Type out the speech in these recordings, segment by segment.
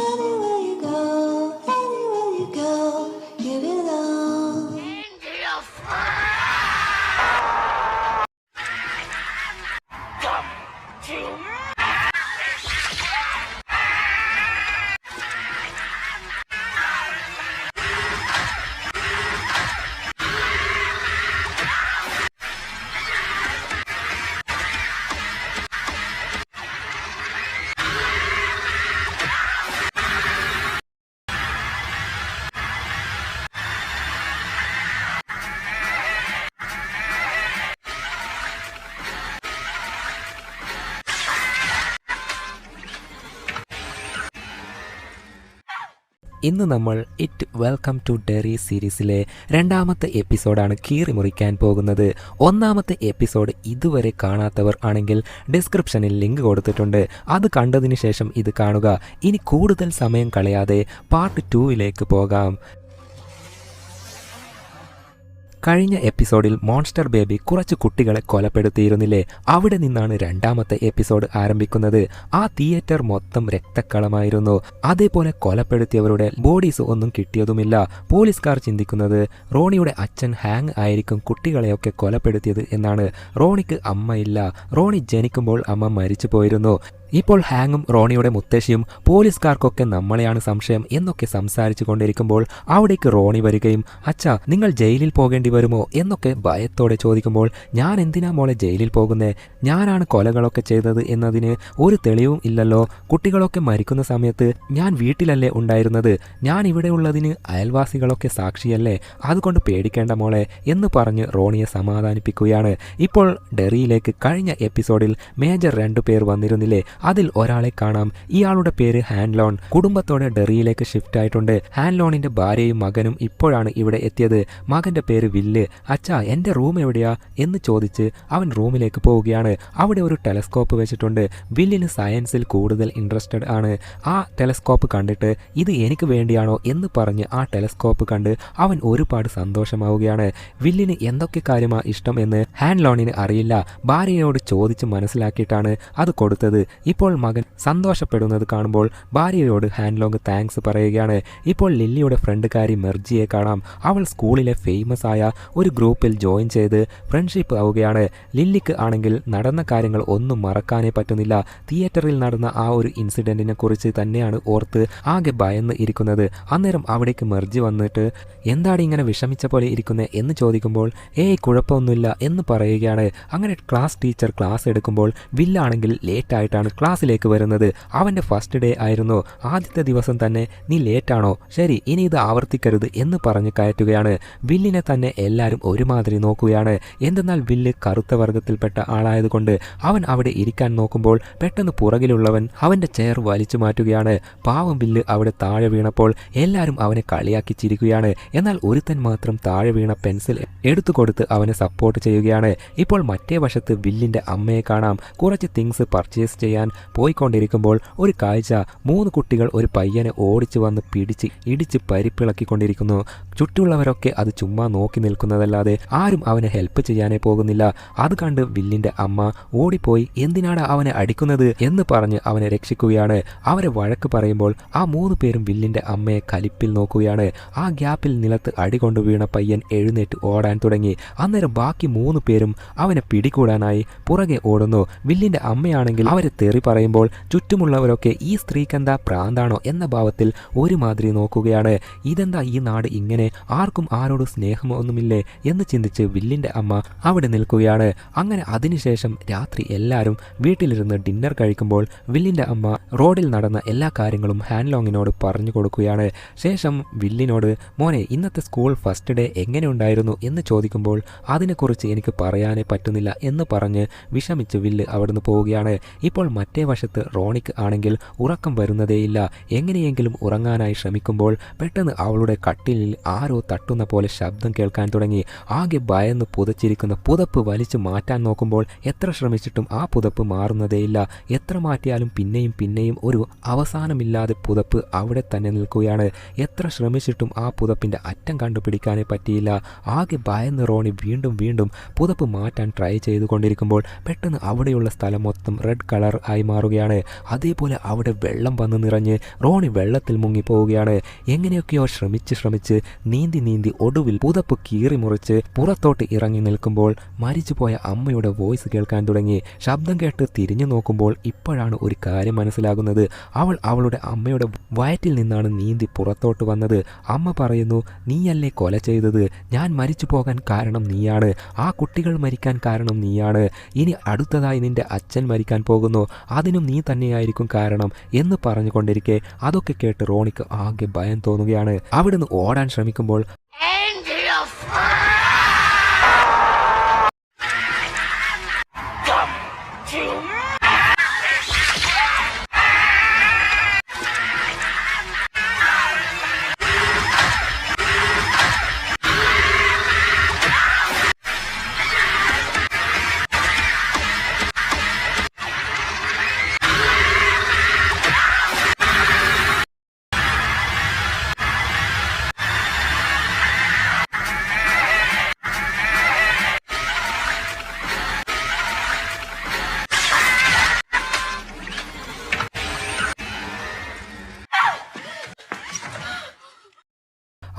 Anyway. ഇന്ന് നമ്മൾ it welcome to ഡെറി സീരീസിലെ രണ്ടാമത്തെ എപ്പിസോഡാണ് കീറി മുറിക്കാൻ പോകുന്നത്. ഒന്നാമത്തെ എപ്പിസോഡ് ഇതുവരെ കാണാത്തവർ ആണെങ്കിൽ ഡിസ്ക്രിപ്ഷനിൽ ലിങ്ക് കൊടുത്തിട്ടുണ്ട്. അത് കണ്ടതിന് ശേഷം ഇത് കാണുക. ഇനി കൂടുതൽ സമയം കളയാതെ പാർട്ട് ടൂവിലേക്ക് പോകാം. കഴിഞ്ഞ എപ്പിസോഡിൽ മോൺസ്റ്റർ ബേബി കുറച്ച് കുട്ടികളെ കൊലപ്പെടുത്തിയിരുന്നില്ലേ? അവിടെ നിന്നാണ് രണ്ടാമത്തെ എപ്പിസോഡ് ആരംഭിക്കുന്നത്. ആ തിയേറ്റർ മൊത്തം രക്തക്കളമായിരുന്നു അതേപോലെ കൊലപ്പെടുത്തിയവരുടെ ബോഡീസ് ഒന്നും കിട്ടിയതുമില്ല. പോലീസുകാർ ചിന്തിക്കുന്നത് റോണിയുടെ അച്ഛൻ ഹാങ് ആയിരിക്കും കുട്ടികളെയൊക്കെ കൊലപ്പെടുത്തിയത് എന്നാണ്. റോണിക്ക് അമ്മയില്ല. റോണി ജനിക്കുമ്പോൾ അമ്മ മരിച്ചു പോയിരുന്നു ഇപ്പോൾ ഹാങ്ങും റോണിയുടെ മുത്തശ്ശിയും പോലീസുകാർക്കൊക്കെ നമ്മളെയാണ് സംശയം എന്നൊക്കെ സംസാരിച്ചു കൊണ്ടിരിക്കുമ്പോൾ അവിടേക്ക് റോണി വരികയും അച്ഛാ നിങ്ങൾ ജയിലിൽ പോകേണ്ടി വരുമോ? എന്നൊക്കെ ഭയത്തോടെ ചോദിക്കുമ്പോൾ ഞാൻ എന്തിനാ മോളെ ജയിലിൽ പോകുന്നേ? ഞാനാണ് കൊലകളൊക്കെ ചെയ്തത് എന്നതിന് ഒരു തെളിവും ഇല്ലല്ലോ. കുട്ടികളൊക്കെ മരിക്കുന്ന സമയത്ത് ഞാൻ വീട്ടിലല്ലേ ഉണ്ടായിരുന്നത്. ഞാൻ ഇവിടെ ഉള്ളതിന് അയൽവാസികളൊക്കെ സാക്ഷിയല്ലേ. അതുകൊണ്ട് പേടിക്കേണ്ട മോളെ എന്ന് പറഞ്ഞ് റോണിയെ സമാധാനിപ്പിക്കുകയാണ്. ഇപ്പോൾ ഡെറിയിലേക്ക് കഴിഞ്ഞ എപ്പിസോഡിൽ മേജർ രണ്ടു പേർ വന്നിരുന്നില്ലേ? അതിൽ ഒരാളെ കാണാം. ഇയാളുടെ പേര് ഹാൻലോൺ. കുടുംബത്തോടെ ഡെറിയിലേക്ക് ഷിഫ്റ്റ് ആയിട്ടുണ്ട്. ഹാൻലോണിന്റെ ഭാര്യയും മകനും ഇപ്പോഴാണ് ഇവിടെ എത്തിയത്. മകന്റെ പേര് വില്ല്. അച്ഛാ എന്റെ റൂം എവിടെയാ? എന്ന് ചോദിച്ച് അവൻ റൂമിലേക്ക് പോവുകയാണ്. അവിടെ ഒരു ടെലസ്കോപ്പ് വെച്ചിട്ടുണ്ട്. വില്ലിന് സയൻസിൽ കൂടുതൽ ഇൻട്രസ്റ്റഡ് ആണ്. ആ ടെലസ്കോപ്പ് കണ്ടിട്ട് ഇത് എനിക്ക് വേണ്ടിയാണോ? എന്ന് പറഞ്ഞ് ആ ടെലസ്കോപ്പ് കണ്ട് അവൻ ഒരുപാട് സന്തോഷമാവുകയാണ്. വില്ലിന് എന്തൊക്കെ കാര്യമാണ് ഇഷ്ടം എന്ന് ഹാൻലോണിന് അറിയില്ല. ഭാര്യയോട് ചോദിച്ച് മനസ്സിലാക്കിയിട്ടാണ് അത് കൊടുത്തത്. ഇപ്പോൾ മകൻ സന്തോഷപ്പെടുന്നത് കാണുമ്പോൾ ഭാര്യയോട് ഹാൻലോങ് താങ്ക്സ് പറയുകയാണ്. ഇപ്പോൾ ലില്ലിയുടെ ഫ്രണ്ട്കാരി മെർജിയെ കാണാം. അവൾ സ്കൂളിലെ ഫേമസ് ആയ ഒരു ഗ്രൂപ്പിൽ ജോയിൻ ചെയ്ത് ഫ്രണ്ട്ഷിപ്പ് ആവുകയാണ്. ലില്ലിക്ക് ആണെങ്കിൽ നടന്ന കാര്യങ്ങൾ ഒന്നും മറക്കാനേ പറ്റുന്നില്ല. തിയേറ്ററിൽ നടന്ന ആ ഒരു ഇൻസിഡന്റിനെ കുറിച്ച് തന്നെയാണ് ഓർത്ത് ആകെ ഭയന്ന് ഇരിക്കുന്നത്. അന്നേരം അവിടേക്ക് മെർജി വന്നിട്ട് എന്താണ് ഇങ്ങനെ വിഷമിച്ച പോലെ ഇരിക്കുന്നത് എന്ന് ചോദിക്കുമ്പോൾ ഏയ് കുഴപ്പമൊന്നുമില്ല എന്ന് പറയുകയാണ്. അങ്ങനെ ക്ലാസ് ടീച്ചർ ക്ലാസ് എടുക്കുമ്പോൾ വില്ലാണെങ്കിൽ ലേറ്റ് ആയിട്ടാണ് ക്ലാസ്സിലേക്ക് വരുന്നത് അവന്റെ ഫസ്റ്റ് ഡേ ആയിരുന്നു. ആദ്യത്തെ ദിവസം തന്നെ നീ ലേറ്റാണോ ശരി ഇനി ഇത് ആവർത്തിക്കരുത് എന്ന് പറഞ്ഞ് കയറ്റുകയാണ്. വില്ലിനെ തന്നെ എല്ലാവരും ഒരുമാതിരി നോക്കുകയാണ്. എന്തെന്നാൽ വില്ല് കറുത്ത വർഗത്തിൽപ്പെട്ട ആളായതുകൊണ്ട് അവൻ അവിടെ ഇരിക്കാൻ നോക്കുമ്പോൾ പെട്ടെന്ന് പുറകിലുള്ളവൻ അവന്റെ ചെയർ വലിച്ചു മാറ്റുകയാണ്. പാവം വില്ല് അവിടെ താഴെ വീണപ്പോൾ എല്ലാവരും അവനെ കളിയാക്കി ചിരിക്കുകയാണ്. എന്നാൽ ഒരുത്തൻ മാത്രം താഴെ വീണ പെൻസിൽ എടുത്തു കൊടുത്ത് അവനെ സപ്പോർട്ട് ചെയ്യുകയാണ്. ഇപ്പോൾ മറ്റേ വശത്ത് വില്ലിന്റെ അമ്മയെ കാണാം. കുറച്ച് തിങ്സ് പർച്ചേസ് ചെയ്യാൻ പോയിക്കൊണ്ടിരിക്കുമ്പോൾ ഒരു കാഴ്ച മൂന്ന് കുട്ടികൾ ഒരു പയ്യനെ ഓടിച്ചു വന്ന് പിടിച്ച് ഇടിച്ച് പരിപ്പിളക്കിക്കൊണ്ടിരിക്കുന്നു. ചുറ്റുള്ളവരൊക്കെ അത് ചുമ്മാ നോക്കി നിൽക്കുന്നതല്ലാതെ ആരും അവനെ ഹെൽപ്പ് ചെയ്യാനേ പോകുന്നില്ല. അത് കണ്ട് വില്ലിന്റെ അമ്മ ഓടിപ്പോയി എന്തിനാണ് അവനെ അടിക്കുന്നത്? എന്ന് പറഞ്ഞ് അവനെ രക്ഷിക്കുകയാണ്. അവരെ വഴക്ക് പറയുമ്പോൾ ആ മൂന്ന് പേരും വില്ലിന്റെ അമ്മയെ കലിപ്പിൽ നോക്കുകയാണ്. ആ ഗ്യാപ്പിൽ നിലത്ത് അടികൊണ്ട് വീണ പയ്യൻ എഴുന്നേറ്റ് ഓടാൻ തുടങ്ങി. അന്നേരം ബാക്കി മൂന്ന് പേരും അവനെ പിടികൂടാനായി പുറകെ ഓടുന്നു. വില്ലിന്റെ അമ്മയാണെങ്കിൽ അവരെ തെറി പറയുമ്പോൾ ചുറ്റുമുള്ളവരൊക്കെ ഈ സ്ത്രീക്കെന്താ പ്രാന്താണോ? എന്ന ഭാവത്തിൽ ഒരുമാതിരി നോക്കുകയാണ്. ഇതെന്താ ഈ നാട് ഇങ്ങനെ ആർക്കും ആരോട് സ്നേഹമൊന്നുമില്ലേ എന്ന് ചിന്തിച്ച് വില്ലിന്റെ അമ്മ അവിടെ നിൽക്കുകയാണ്. അങ്ങനെ അതിനുശേഷം രാത്രി എല്ലാവരും വീട്ടിലിരുന്ന് ഡിന്നർ കഴിക്കുമ്പോൾ വില്ലിന്റെ അമ്മ റോഡിൽ നടന്ന എല്ലാ കാര്യങ്ങളും ഹാൻലോങ്ങിനോട് പറഞ്ഞു കൊടുക്കുകയാണ്. ശേഷം വില്ലിനോട് മോനെ ഇന്നത്തെ സ്കൂൾ ഫസ്റ്റ് ഡേ എങ്ങനെ ഉണ്ടായിരുന്നു? എന്ന് ചോദിക്കുമ്പോൾ അതിനെക്കുറിച്ച് എനിക്ക് പറയാനേ പറ്റുന്നില്ല എന്ന് പറഞ്ഞ് വിഷമിച്ച് വില്ല് അവിടുന്ന് പോവുകയാണ്. ഇപ്പോൾ മറ്റേ വശത്ത് റോണിക്ക് ആണെങ്കിൽ ഉറക്കം വരുന്നതേയില്ല. എങ്ങനെയെങ്കിലും ഉറങ്ങാനായി ശ്രമിക്കുമ്പോൾ പെട്ടെന്ന് അവളുടെ കട്ടിലിൽ ആരോ തട്ടുന്ന പോലെ ശബ്ദം കേൾക്കാൻ തുടങ്ങി. ആകെ ഭയന്ന് പുതച്ചിരിക്കുന്ന പുതപ്പ് വലിച്ചു മാറ്റാൻ നോക്കുമ്പോൾ എത്ര ശ്രമിച്ചിട്ടും ആ പുതപ്പ് മാറുന്നതേയില്ല എത്ര മാറ്റിയാലും പിന്നെയും പിന്നെയും ഒരു അവസാനമില്ലാതെ പുതപ്പ് അവിടെ തന്നെ നിൽക്കുകയാണ്. എത്ര ശ്രമിച്ചിട്ടും ആ പുതപ്പിന്റെ അറ്റം കണ്ടുപിടിക്കാനേ പറ്റിയില്ല. ആകെ ഭയന്ന് റോണി വീണ്ടും വീണ്ടും പുതപ്പ് മാറ്റാൻ ട്രൈ ചെയ്തുകൊണ്ടിരിക്കുമ്പോൾ പെട്ടെന്ന് അവിടെയുള്ള സ്ഥലം മൊത്തം റെഡ് കളർ ആയി മാറുകയാണ്. അതേപോലെ അവിടെ വെള്ളം വന്ന് നിറഞ്ഞ് റോണി വെള്ളത്തിൽ മുങ്ങിപ്പോവുകയാണ്. എങ്ങനെയൊക്കെയോ ശ്രമിച്ച് ശ്രമിച്ച് നീന്തി നീന്തി ഒടുവിൽ പുതപ്പ് കീറിമുറിച്ച് പുറത്തോട്ട് ഇറങ്ങി നിൽക്കുമ്പോൾ മരിച്ചുപോയ അമ്മയുടെ വോയിസ് കേൾക്കാൻ തുടങ്ങി. ശബ്ദം കേട്ട് തിരിഞ്ഞു നോക്കുമ്പോൾ ഇപ്പോഴാണ് ഒരു കാര്യം മനസ്സിലാകുന്നത്. അവൾ അവളുടെ അമ്മയുടെ വയറ്റിൽ നിന്നാണ് നീന്തി പുറത്തോട്ട് വന്നത്. അമ്മ പറയുന്നു നീയല്ലേ കൊല ചെയ്തത്? ഞാൻ മരിച്ചു പോകാൻ കാരണം നീയാണ്. ആ കുട്ടികൾ മരിക്കാൻ കാരണം നീയാണ്. ഇനി അടുത്തതായി നിന്റെ അച്ഛൻ മരിക്കാൻ പോകുന്നു. അതിനും നീ തന്നെയായിരിക്കും കാരണം എന്ന് പറഞ്ഞുകൊണ്ടിരിക്കെ. അതൊക്കെ കേട്ട് റോണിക്ക് ആകെ ഭയം തോന്നുകയാണ്. അവിടുന്ന് ഓടാൻ ശ്രമിക്കുമ്പോൾ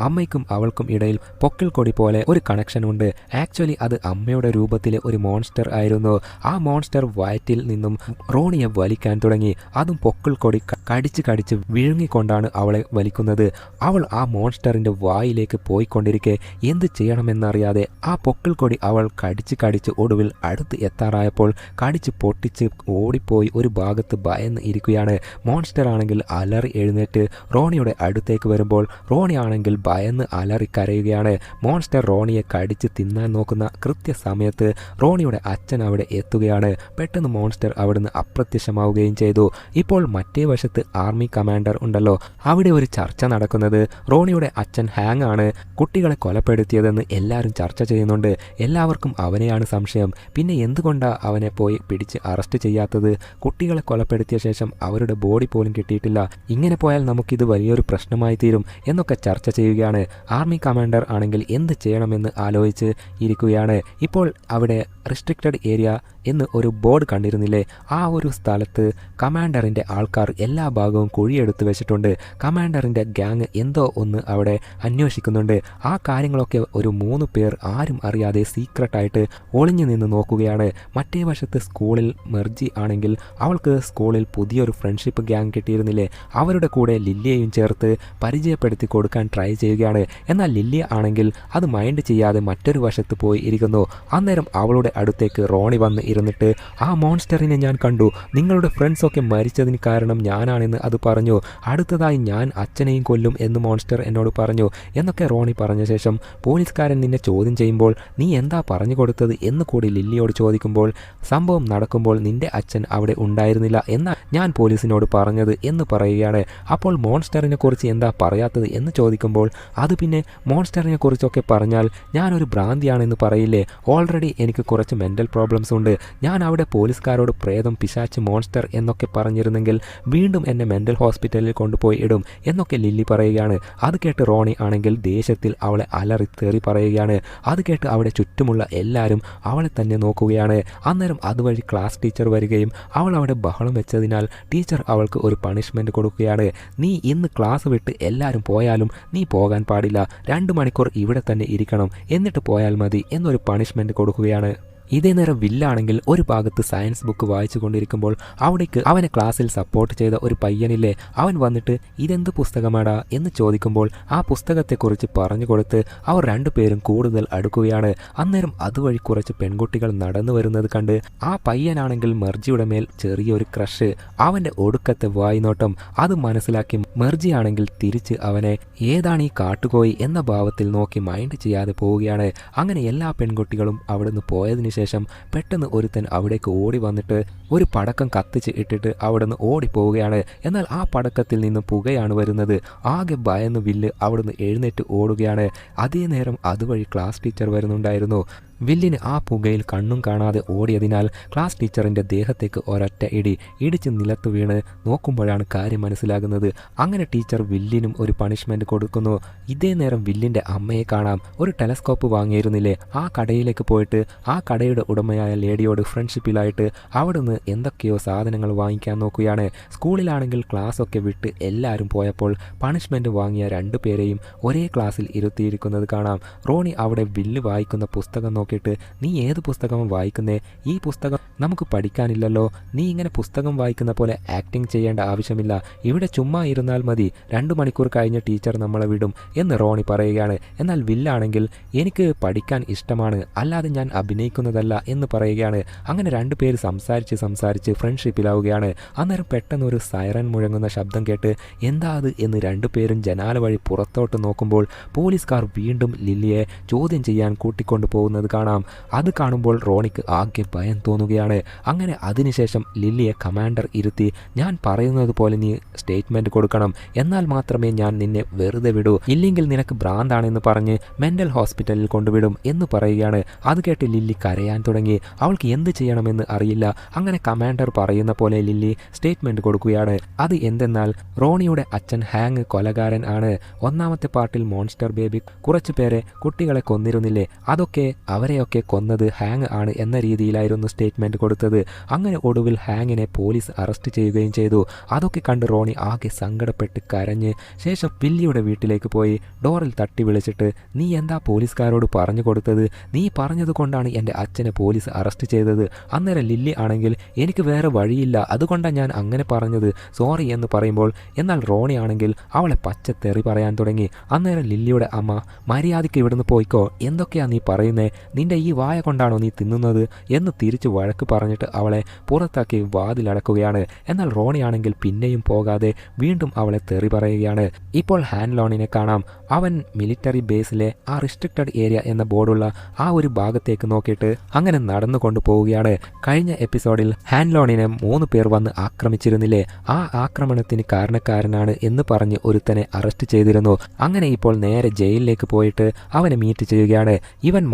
അമ്മയ്ക്കും അവൾക്കും ഇടയിൽ പൊക്കിൾ കൊടി പോലെ ഒരു കണക്ഷൻ ഉണ്ട്. ആക്ച്വലി അത് അമ്മയുടെ രൂപത്തിലെ ഒരു മോൺസ്റ്റർ ആയിരുന്നു. ആ മോൺസ്റ്റർ വയറ്റിൽ നിന്നും റോണിയെ വലിക്കാൻ തുടങ്ങി. അതും പൊക്കിൾ കൊടി കടിച്ച് കടിച്ച് വിഴുങ്ങിക്കൊണ്ടാണ് അവളെ വലിക്കുന്നത്. അവൾ ആ മോൺസ്റ്ററിന്റെ വായിലേക്ക് പോയിക്കൊണ്ടിരിക്കെ. എന്ത് ചെയ്യണമെന്നറിയാതെ ആ പൊക്കിൾ കൊടി അവൾ കടിച്ച് കടിച്ച് ഒടുവിൽ അടുത്ത് എത്താറായപ്പോൾ കടിച്ച് പൊട്ടിച്ച് ഓടിപ്പോയി ഒരു ഭാഗത്ത് ഭയന്ന് ഇരിക്കുകയാണ്. മോൺസ്റ്റർ ആണെങ്കിൽ അലറി എഴുന്നേറ്റ് റോണിയുടെ അടുത്തേക്ക് വരുമ്പോൾ റോണി ആണെങ്കിൽ ഭയന്ന് അലറി കരയുകയാണ് മോൺസ്റ്റർ റോണിയെ കടിച്ച് തിന്നാൻ നോക്കുന്ന കൃത്യസമയത്ത് റോണിയുടെ അച്ഛൻ അവിടെ എത്തുകയാണ്. പെട്ടെന്ന് മോൺസ്റ്റർ അവിടുന്ന് അപ്രത്യക്ഷമാവുകയും ചെയ്തു. ഇപ്പോൾ മറ്റേ വശത്ത് ആർമി കമാൻഡർ ഉണ്ടല്ലോ. അവിടെ ഒരു ചർച്ച നടക്കുന്നത് റോണിയുടെ അച്ഛൻ ഹാങ് ആണ്. കുട്ടികളെ കൊലപ്പെടുത്തിയതെന്ന് എല്ലാവരും ചർച്ച ചെയ്യുന്നുണ്ട്. എല്ലാവർക്കും അവനെയാണ് സംശയം. പിന്നെ എന്തുകൊണ്ടാണ് അവനെ പോയി പിടിച്ച് അറസ്റ്റ് ചെയ്യാത്തത്? കുട്ടികളെ കൊലപ്പെടുത്തിയ ശേഷം അവരുടെ ബോഡി പോലും കിട്ടിയിട്ടില്ല. ഇങ്ങനെ പോയാൽ നമുക്കിത് വലിയൊരു പ്രശ്നമായി തീരും എന്നൊക്കെ ചർച്ച ചെയ്യുകയാണ് ആർമി കമാൻഡർ ആണെങ്കിൽ എന്ത് ചെയ്യണമെന്ന് ആലോചിച്ച് ഇരിക്കുകയാണ്. ഇപ്പോൾ അവിടെ റിസ്ട്രിക്റ്റഡ് ഏരിയ എന്ന് ഒരു ബോർഡ് കണ്ടിരുന്നില്ലേ? ആ ഒരു സ്ഥലത്ത് കമാൻഡറിന്റെ ആൾക്കാർ എല്ലാ ഭാഗവും കുഴിയെടുത്ത് വെച്ചിട്ടുണ്ട്. കമാൻഡറിന്റെ ഗ്യാങ് എന്തോ ഒന്ന് അവിടെ അന്വേഷിക്കുന്നുണ്ട്. ആ കാര്യങ്ങളൊക്കെ ഒരു മൂന്ന് പേർ ആരും അറിയാതെ സീക്രട്ടായിട്ട് ഒളിഞ്ഞു നിന്ന് നോക്കുകയാണ്. മറ്റേ വശത്ത് സ്കൂളിൽ മെർജി ആണെങ്കിൽ അവൾക്ക് സ്കൂളിൽ പുതിയൊരു ഫ്രണ്ട്ഷിപ്പ് ഗ്യാങ് കിട്ടിയിരുന്നില്ലേ? അവരുടെ കൂടെ ലില്ലിയെയും ചേർത്ത് പരിചയപ്പെടുത്തി കൊടുക്കാൻ ട്രൈ ചെയ്യുകയാണ്. എന്നാൽ ലില്ലിയ ആണെങ്കിൽ അത് മൈൻഡ് ചെയ്യാതെ മറ്റൊരു വശത്ത് പോയി ഇരിക്കുന്നു. അന്നേരം അവളുടെ അടുത്തേക്ക് റോണി വന്ന് ഇരുന്നിട്ട് ആ മോൺസ്റ്ററിനെ ഞാൻ കണ്ടു. നിങ്ങളുടെ ഫ്രണ്ട്സൊക്കെ മരിച്ചതിന് കാരണം ഞാനാണെന്ന് അത് പറഞ്ഞു. അടുത്തതായി ഞാൻ അച്ഛനെയും കൊല്ലും എന്ന് മോൺസ്റ്റർ എന്നോട് പറഞ്ഞു. എന്നൊക്കെ റോണി പറഞ്ഞ ശേഷം പോലീസുകാരൻ നിന്നെ ചോദ്യം ചെയ്യുമ്പോൾ നീ എന്താ പറഞ്ഞു കൊടുത്തത്? എന്ന് കൂടി ലില്ലിയോട് ചോദിക്കുമ്പോൾ സംഭവം നടക്കുമ്പോൾ നിന്റെ അച്ഛൻ അവിടെ ഉണ്ടായിരുന്നില്ല എന്നാ ഞാൻ പോലീസിനോട് പറഞ്ഞത് എന്ന് പറയുകയാണ്. അപ്പോൾ മോൺസ്റ്ററിനെ കുറിച്ച് എന്താ പറയാത്തത്? എന്ന് ചോദിക്കുമ്പോൾ അത് പിന്നെ മോൺസ്റ്ററിനെ കുറിച്ചൊക്കെ പറഞ്ഞാൽ ഞാനൊരു ഭ്രാന്തിയാണെന്ന് പറയില്ലേ? ഓൾറെഡി എനിക്ക് കുറച്ച് മെന്റൽ പ്രോബ്ലംസ് ഉണ്ട്. ഞാൻ അവിടെ പോലീസുകാരോട് പ്രേതം പിശാച്ച് മോൺസ്റ്റർ എന്നൊക്കെ പറഞ്ഞിരുന്നെങ്കിൽ വീണ്ടും എന്നെ മെന്റൽ ഹോസ്പിറ്റലിൽ കൊണ്ടുപോയി ഇടും എന്നൊക്കെ ലില്ലി പറയുകയാണ്. അത് കേട്ട് റോണി ആണെങ്കിൽ ദേശത്തിൽ അവളെ അലറി തേറി പറയുകയാണ്. അത് കേട്ട് അവിടെ ചുറ്റുമുള്ള എല്ലാവരും അവളെ തന്നെ നോക്കുകയാണ്. അന്നേരം അതുവഴി ക്ലാസ് ടീച്ചർ വരികയും അവൾ അവിടെ ബഹളം വെച്ചതിനാൽ ടീച്ചർ അവൾക്ക് ഒരു പണിഷ്മെന്റ് കൊടുക്കുകയാണ്. നീ ഇന്ന് ക്ലാസ് വിട്ട് എല്ലാവരും പോയാലും നീ പോകാൻ പാടില്ല. രണ്ട് മണിക്കൂർ ഇവിടെ തന്നെ ഇരിക്കണം. എന്നിട്ട് പോയാൽ മതി എന്നൊരു പണിഷ്മെന്റ് കൊടുക്കുകയാണ്. ഇതേ നേരം വില്ലാണെങ്കിൽ ഒരു ഭാഗത്ത് സയൻസ് ബുക്ക് വായിച്ചു കൊണ്ടിരിക്കുമ്പോൾ അവിടേക്ക് അവനെ ക്ലാസ്സിൽ സപ്പോർട്ട് ചെയ്ത ഒരു പയ്യനില്ലേ അവൻ വന്നിട്ട് ഇതെന്ത് പുസ്തകമാടാ? എന്ന് ചോദിക്കുമ്പോൾ ആ പുസ്തകത്തെക്കുറിച്ച് പറഞ്ഞു കൊടുത്ത് അവർ രണ്ടുപേരും കൂടുതൽ അടുക്കുകയാണ്. അന്നേരം അതുവഴി കുറച്ച് പെൺകുട്ടികൾ നടന്നു വരുന്നത് കണ്ട് ആ പയ്യനാണെങ്കിൽ മെർജിയുടെ മേൽ ചെറിയൊരു ക്രഷ് അവന്റെ ഒടുക്കത്തെ വായിനോട്ടം. അത് മനസ്സിലാക്കി മെർജിയാണെങ്കിൽ തിരിച്ച് അവനെ ഏതാണ് ഈ കാട്ടുകോയി? എന്ന ഭാവത്തിൽ നോക്കി മൈൻഡ് ചെയ്യാതെ പോവുകയാണ്. അങ്ങനെ എല്ലാ പെൺകുട്ടികളും അവിടുന്ന് പോയതിനു ശേഷം പെട്ടെന്ന് ഒരുത്തൻ അവിടേക്ക് ഓടി വന്നിട്ട് ഒരു പടക്കം കത്തിച്ച് ഇട്ടിട്ട് അവിടെ നിന്ന് ഓടിപ്പോവുകയാണ്. എന്നാൽ ആ പടക്കത്തിൽ നിന്ന് പുകയാണ് വരുന്നത്. ആകെ ഭയന്ന് വില്ല് അവിടുന്ന് എഴുന്നേറ്റ് ഓടുകയാണ്. അതേ നേരം അതുവഴി ക്ലാസ് ടീച്ചർ വരുന്നുണ്ടായിരുന്നു. വില്ലിന് ആ പുകയിൽ കണ്ണും കാണാതെ ഓടിയതിനാൽ ക്ലാസ് ടീച്ചറിന്റെ ദേഹത്തേക്ക് ഒരൊറ്റ ഇടി ഇടിച്ച് നിലത്ത് വീണ് നോക്കുമ്പോഴാണ് കാര്യം മനസ്സിലാകുന്നത്. അങ്ങനെ ടീച്ചർ വില്ലിനും ഒരു പണിഷ്മെന്റ് കൊടുക്കുന്നു. ഇതേ നേരം വില്ലിന്റെ അമ്മയെ കാണാം. ഒരു ടെലസ്കോപ്പ് വാങ്ങിയിരുന്നില്ലേ? ആ കടയിലേക്ക് പോയിട്ട് ആ കടയുടെ ഉടമയായ ലേഡിയോട് ഫ്രണ്ട്ഷിപ്പിലായിട്ട് അവിടുന്ന് എന്തൊക്കെയോ സാധനങ്ങൾ വാങ്ങിക്കാൻ നോക്കുകയാണ്. സ്കൂളിലാണെങ്കിൽ ക്ലാസ് ഒക്കെ വിട്ട് എല്ലാവരും പോയപ്പോൾ പണിഷ്മെന്റ് വാങ്ങിയ രണ്ടു പേരെയും ഒരേ ക്ലാസ്സിൽ ഇരുത്തിയിരിക്കുന്നത് കാണാം. റോണി അവിടെ ബില്ല് വായിക്കുന്ന പുസ്തകം നോക്കിയിട്ട് നീ ഏത് പുസ്തകമാണ് വായിക്കുന്നേ? ഈ പുസ്തകം നമുക്ക് പഠിക്കാനില്ലല്ലോ. നീ ഇങ്ങനെ പുസ്തകം വായിക്കുന്ന പോലെ ആക്ടിങ് ചെയ്യേണ്ട ആവശ്യമില്ല. ഇവിടെ ചുമ്മാ ഇരുന്നാൽ മതി. രണ്ടു മണിക്കൂർ കഴിഞ്ഞ ടീച്ചർ നമ്മളെ വിടും എന്ന് റോണി പറയുകയാണ്. എന്നാൽ വില്ലാണെങ്കിൽ എനിക്ക് പഠിക്കാൻ ഇഷ്ടമാണ്. അല്ലാതെ ഞാൻ അഭിനയിക്കുന്നതല്ല എന്ന് പറയുകയാണ്. അങ്ങനെ രണ്ടു പേര് സംസാരിച്ച് സംസാരിച്ച് ഫ്രണ്ട്ഷിപ്പിലാവുകയാണ് അന്നേരം പെട്ടെന്ന് ഒരു സൈറൻ മുഴങ്ങുന്ന ശബ്ദം കേട്ട് എന്താ അത് എന്ന് രണ്ടുപേരും ജനാല വഴി പുറത്തോട്ട് നോക്കുമ്പോൾ പോലീസുകാർ വീണ്ടും ലില്ലിയെ ചോദ്യം ചെയ്യാൻ കൂട്ടിക്കൊണ്ടു പോകുന്നത് കാണാം. അത് കാണുമ്പോൾ റോണിക്ക് ആകെ ഭയം തോന്നുകയാണ്. അങ്ങനെ അതിനുശേഷം ലില്ലിയെ കമാൻഡർ ഇരുത്തി ഞാൻ പറയുന്നത് പോലെ നീ സ്റ്റേറ്റ്മെന്റ് കൊടുക്കണം. എന്നാൽ മാത്രമേ ഞാൻ നിന്നെ വെറുതെ വിടൂ. ഇല്ലെങ്കിൽ നിനക്ക് ഭ്രാന്താണെന്ന് പറഞ്ഞ് മെന്റൽ ഹോസ്പിറ്റലിൽ കൊണ്ടുവിടും എന്ന് പറയുകയാണ്. അത് കേട്ട് ലില്ലി കരയാൻ തുടങ്ങി. അവൾക്ക് എന്ത് ചെയ്യണമെന്ന് അറിയില്ല. അങ്ങനെ കമാൻഡർ പറയുന്ന പോലെ ലില്ലി സ്റ്റേറ്റ്മെന്റ് കൊടുക്കുകയാണ്. അത് എന്തെന്നാൽ റോണിയുടെ അച്ഛൻ ഹാങ് കൊലകാരൻ ആണ്. ഒന്നാമത്തെ പാർട്ടിൽ മോൺസ്റ്റർ ബേബി കുറച്ചു പേരെ കുട്ടികളെ കൊന്നിരുന്നില്ലേ? അതൊക്കെ അവരെയൊക്കെ കൊന്നത് ഹാങ് ആണ് എന്ന രീതിയിലായിരുന്നു സ്റ്റേറ്റ്മെന്റ് കൊടുത്തത്. അങ്ങനെ ഒടുവിൽ ഹാങ്ങിനെ പോലീസ് അറസ്റ്റ് ചെയ്യുകയും ചെയ്തു. അതൊക്കെ കണ്ട് റോണി ആകെ സങ്കടപ്പെട്ട് കരഞ്ഞ് ശേഷം പില്ലിയുടെ വീട്ടിലേക്ക് പോയി. ഡോറിൽ തട്ടി വിളിച്ചിട്ട് നീ എന്താ പോലീസുകാരോട് പറഞ്ഞു കൊടുത്തത്? നീ പറഞ്ഞത് കൊണ്ടാണ് എന്റെ അച്ഛനെ പോലീസ് അറസ്റ്റ് ചെയ്തത്. അന്നേരം ലില്ലി ആണെങ്കിൽ എനിക്ക് വേറെ വഴിയില്ല. അതുകൊണ്ടാണ് ഞാൻ അങ്ങനെ പറഞ്ഞത്. സോറി എന്ന് പറയുമ്പോൾ എന്നാൽ റോണി ആണെങ്കിൽ അവളെ പച്ച തെറി പറയാൻ തുടങ്ങി. അന്നേരം ലില്ലിയുടെ അമ്മ മര്യാദയ്ക്ക് ഇവിടുന്ന് പോയിക്കോ. എന്തൊക്കെയാണ് നീ പറയുന്നേ? നിന്റെ ഈ വായ കൊണ്ടാണോ നീ തിന്നുന്നത് എന്ന് തിരിച്ച് വഴക്ക് പറഞ്ഞിട്ട് അവളെ പുറത്താക്കി വാതിലടക്കുകയാണ് എന്നാൽ റോണിയാണെങ്കിൽ പിന്നെയും പോകാതെ വീണ്ടും അവളെ തെറി പറയുകയാണ്. ഇപ്പോൾ ഹാൻഡ് ലോണിനെ കാണാം. അവൻ മിലിറ്ററി ബേസിലെ ആ റിസ്ട്രിക്റ്റഡ് ഏരിയ എന്ന ബോർഡുള്ള ആ ഒരു ഭാഗത്തേക്ക് നോക്കിയിട്ട് അങ്ങനെ നടന്നു കൊണ്ടുപോവുകയാണ്. കഴിഞ്ഞ എപ്പിസോഡിൽ ഹാൻഡ് ലോണിനെ മൂന്ന് പേർ വന്ന് ആക്രമിച്ചിരുന്നില്ലേ? ആ ആക്രമണത്തിന് കാരണക്കാരനാണ് എന്ന് പറഞ്ഞ് ഒരുത്തനെ അറസ്റ്റ് ചെയ്തിരുന്നു. അങ്ങനെ ഇപ്പോൾ നേരെ ജയിലിലേക്ക് പോയിട്ട് അവനെ മീറ്റ് ചെയ്യുകയാണ്. ഇവൻ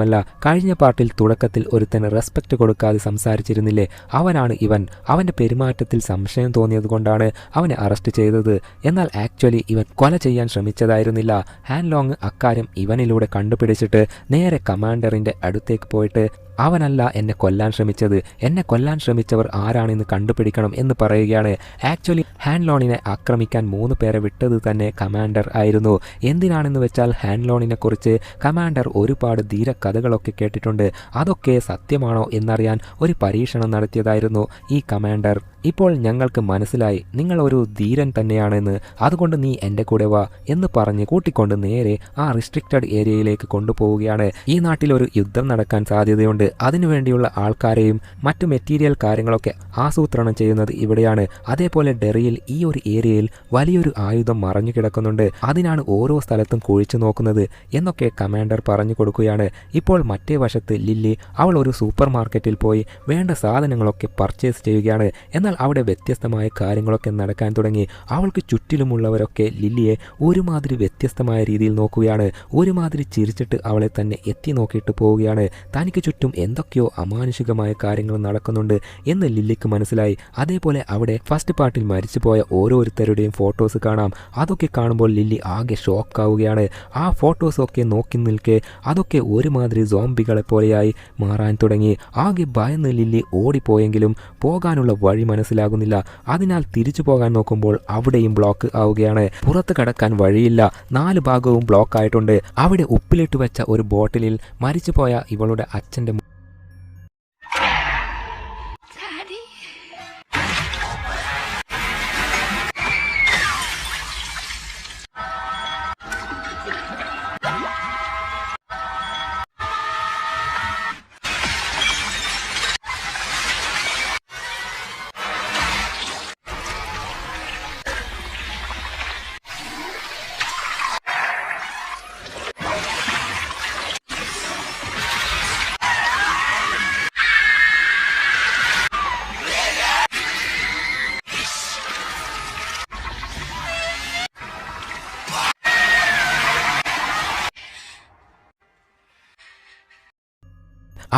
മറ്റാരുമല്ല കഴിഞ്ഞ പാർട്ടിൽ തുടക്കത്തിൽ ഒരുത്തന് റെസ്പെക്ട് കൊടുക്കാതെ സംസാരിച്ചിരുന്നില്ലേ? അവനാണ് ഇവൻ. അവന്റെ പെരുമാറ്റത്തിൽ സംശയം തോന്നിയതുകൊണ്ടാണ് അവനെ അറസ്റ്റ് ചെയ്തത്. എന്നാൽ ആക്ച്വലി ഇവൻ കൊല ചെയ്യാൻ ശ്രമിച്ചതായിരുന്നില്ല. ഹാൻലോങ് ലോങ് അക്കാര്യം ഇവനിലൂടെ കണ്ടുപിടിച്ചിട്ട് നേരെ കമാൻഡറിന്റെ അടുത്തേക്ക് പോയിട്ട് അവനല്ല എന്നെ കൊല്ലാൻ ശ്രമിച്ചത്. എന്നെ കൊല്ലാൻ ശ്രമിച്ചവർ ആരാണെന്ന് കണ്ടുപിടിക്കണം എന്ന് പറയുകയാണ്. ആക്ച്വലി ഹാൻഡ് ലോണിനെ ആക്രമിക്കാൻ മൂന്ന് പേരെ വിട്ടത് തന്നെ കമാൻഡർ ആയിരുന്നു. എന്തിനാണെന്ന് വെച്ചാൽ ഹാൻഡ് ലോണിനെ കുറിച്ച് കമാൻഡർ ഒരുപാട് ധീര കഥകളൊക്കെ കേട്ടിട്ടുണ്ട്. അതൊക്കെ സത്യമാണോ എന്നറിയാൻ ഒരു പരീക്ഷണം നടത്തിയതായിരുന്നു ഈ കമാൻഡർ ഇപ്പോൾ ഞങ്ങൾക്ക് മനസ്സിലായി നിങ്ങൾ ഒരു ധീരൻ തന്നെയാണെന്ന് അതുകൊണ്ട് നീ എന്റെ കൂടെ വാ എന്ന് പറഞ്ഞ് കൂട്ടിക്കൊണ്ട് നേരെ ആ റിസ്ട്രിക്റ്റഡ് ഏരിയയിലേക്ക് കൊണ്ടുപോവുകയാണ്. ഈ നാട്ടിൽ ഒരു യുദ്ധം നടക്കാൻ സാധ്യതയുണ്ട്. അതിനുവേണ്ടിയുള്ള ആൾക്കാരെയും മറ്റു മെറ്റീരിയൽ കാര്യങ്ങളൊക്കെ ആസൂത്രണം ചെയ്യുന്നത് ഇവിടെയാണ്. അതേപോലെ ഡെറിയിൽ ഈ ഒരു ഏരിയയിൽ വലിയൊരു ആയുധം മറഞ്ഞു കിടക്കുന്നുണ്ട്. അതിനാണ് ഓരോ സ്ഥലത്തും കുഴിച്ചു നോക്കുന്നത് എന്നൊക്കെ കമാൻഡർ പറഞ്ഞു കൊടുക്കുകയാണ്. ഇപ്പോൾ മറ്റേ വശത്ത് ലില്ലി അവൾ ഒരു സൂപ്പർ മാർക്കറ്റിൽ പോയി വേണ്ട സാധനങ്ങളൊക്കെ പർച്ചേസ് ചെയ്യുകയാണ്. എന്നാൽ അവിടെ വ്യത്യസ്തമായ കാര്യങ്ങളൊക്കെ നടക്കാൻ തുടങ്ങി. അവൾക്ക് ചുറ്റിലുമുള്ളവരൊക്കെ ലില്ലിയെ ഒരുമാതിരി വ്യത്യസ്തമായ രീതിയിൽ നോക്കുകയാണ്. ഒരുമാതിരി ചിരിച്ചിട്ട് അവളെ തന്നെ എത്തി നോക്കിയിട്ട് പോവുകയാണ്. തനിക്ക് ചുറ്റും എന്തൊക്കെയോ അമാനുഷികമായ കാര്യങ്ങൾ നടക്കുന്നുണ്ട് എന്ന് ലില്ലിക്ക് മനസ്സിലായി. അതേപോലെ അവിടെ ഫസ്റ്റ് പാർട്ടിൽ മരിച്ചുപോയ ഓരോരുത്തരുടെയും ഫോട്ടോസ് കാണാം. അതൊക്കെ കാണുമ്പോൾ ലില്ലി ആകെ ഷോക്ക് ആവുകയാണ് ആ ഫോട്ടോസൊക്കെ നോക്കി നിൽക്കെ അതൊക്കെ ഒരുമാതിരി സോംബികളെ പോലെയായി മാറാൻ തുടങ്ങി. ആകെ ഭയന്ന് ലില്ലി ഓടിപ്പോയെങ്കിലും പോകാനുള്ള വഴി മനസ്സിലാകുന്നില്ല. അതിനാൽ തിരിച്ചു പോകാൻ നോക്കുമ്പോൾ അവിടെയും ബ്ലോക്ക് ആവുകയാണ്. പുറത്ത് കടക്കാൻ വഴിയില്ല. നാല് ഭാഗവും ബ്ലോക്ക് ആയിട്ടുണ്ട്. അവിടെ ഉപ്പിലിട്ട് വെച്ച ഒരു ബോട്ടിലിൽ മരിച്ചുപോയ ഇവളുടെ അച്ഛന്റെ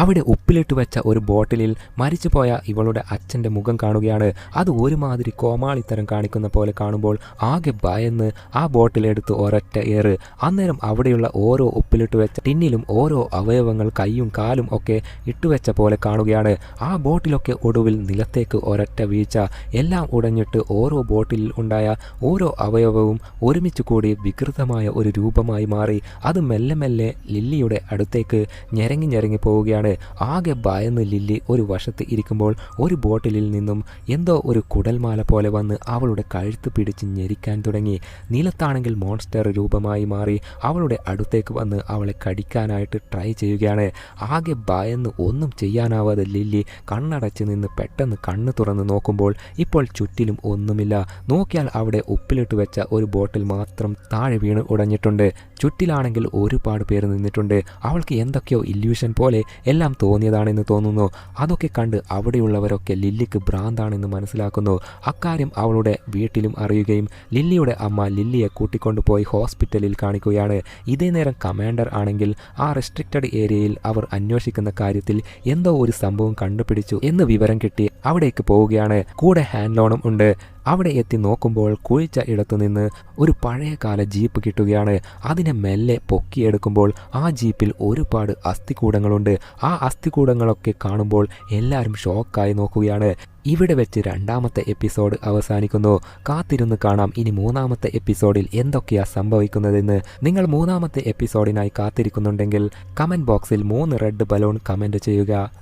അവിടെ ഉപ്പിലിട്ട് വെച്ച ഒരു ബോട്ടിലിൽ മരിച്ചുപോയ ഇവളുടെ അച്ഛന്റെ മുഖം കാണുകയാണ്. അത് ഒരുമാതിരി കോമാളിത്തരം കാണിക്കുന്ന പോലെ കാണുമ്പോൾ ആകെ ഭയന്ന് ആ ബോട്ടിലെടുത്ത് ഒരൊറ്റ ഏറ് അന്നേരം അവിടെയുള്ള ഓരോ ഉപ്പിലിട്ട് വെച്ച ടിന്നിലും ഓരോ അവയവങ്ങൾ കൈയും കാലും ഒക്കെ ഇട്ടുവെച്ച പോലെ കാണുകയാണ്. ആ ബോട്ടിലൊക്കെ ഒടുവിൽ നിലത്തേക്ക് ഒരൊറ്റ വീഴ്ച. എല്ലാം ഉടഞ്ഞിട്ട് ഓരോ ബോട്ടിലിൽ ഉണ്ടായ ഓരോ അവയവവും ഒരുമിച്ച് കൂടി വികൃതമായ ഒരു രൂപമായി മാറി. അത് മെല്ലെ മെല്ലെ ലില്ലിയുടെ അടുത്തേക്ക് ഞെരങ്ങി ഞെരങ്ങി പോവുകയാണ്. ആകെ ഭയന്ന് ലില്ലി ഒരു വശത്ത് ഇരിക്കുമ്പോൾ ഒരു ബോട്ടിലിൽ നിന്നും എന്തോ ഒരു കുടൽമാല പോലെ വന്ന് അവളുടെ കഴുത്ത് പിടിച്ച് ഞെരിക്കാൻ തുടങ്ങി. നിലത്താണെങ്കിൽ മോൺസ്റ്റർ രൂപമായി മാറി അവളുടെ അടുത്തേക്ക് വന്ന് അവളെ കടിക്കാനായിട്ട് ട്രൈ ചെയ്യുകയാണ്. ആകെ ഭയന്ന് ഒന്നും ചെയ്യാനാവാതെ ലില്ലി കണ്ണടച്ച് നിന്ന് പെട്ടെന്ന് കണ്ണ് തുറന്ന് നോക്കുമ്പോൾ ഇപ്പോൾ ചുറ്റിലും ഒന്നുമില്ല. നോക്കിയാൽ അവിടെ ഉപ്പിലിട്ട് വെച്ച ഒരു ബോട്ടിൽ മാത്രം താഴെ വീണ് ഉടഞ്ഞിട്ടുണ്ട്. ചുറ്റിലാണെങ്കിൽ ഒരുപാട് പേര് നിന്നിട്ടുണ്ട്. അവൾക്ക് എന്തൊക്കെയോ ഇല്യൂഷൻ പോലെ എല്ലാം തോന്നിയതാണെന്ന് തോന്നുന്നു. അതൊക്കെ കണ്ട് അവിടെയുള്ളവരൊക്കെ ലില്ലിക്ക് ഭ്രാന്താണെന്ന് മനസ്സിലാക്കുന്നു. അക്കാര്യം അവളുടെ വീട്ടിലും അറിയുകയും ലില്ലിയുടെ അമ്മ ലില്ലിയെ കൂട്ടിക്കൊണ്ടുപോയി ഹോസ്പിറ്റലിൽ കാണിക്കുകയാണ്. ഇതേ നേരം കമാൻഡർ ആണെങ്കിൽ ആ റെസ്ട്രിക്റ്റഡ് ഏരിയയിൽ അവർ അന്വേഷിക്കുന്ന കാര്യത്തിൽ എന്തോ ഒരു സംഭവം കണ്ടുപിടിച്ചു എന്ന് വിവരം കിട്ടി. അവിടേക്ക് പോവുകയാണ്. കൂടെ ഹാൻഡ് ലോണും ഉണ്ട്. അവിടെ എത്തി നോക്കുമ്പോൾ കുഴിച്ച ഇടത്തുനിന്ന് ഒരു പഴയകാല ജീപ്പ് കിട്ടുകയാണ്. അതിനെ മെല്ലെ പൊക്കിയെടുക്കുമ്പോൾ ആ ജീപ്പിൽ ഒരുപാട് അസ്ഥികൂടങ്ങളുണ്ട്. ആ അസ്ഥികൂടങ്ങളൊക്കെ കാണുമ്പോൾ എല്ലാവരും ഷോക്കായി നോക്കുകയാണ്. ഇവിടെ വെച്ച് രണ്ടാമത്തെ എപ്പിസോഡ് അവസാനിക്കുന്നു. കാത്തിരുന്ന് കാണാം ഇനി മൂന്നാമത്തെ എപ്പിസോഡിൽ എന്തൊക്കെയാ സംഭവിക്കുന്നതെന്ന്. നിങ്ങൾ മൂന്നാമത്തെ എപ്പിസോഡിനായി കാത്തിരിക്കുന്നുണ്ടെങ്കിൽ കമന്റ് ബോക്സിൽ മൂന്ന് റെഡ് ബലൂൺ കമന്റ് ചെയ്യുക.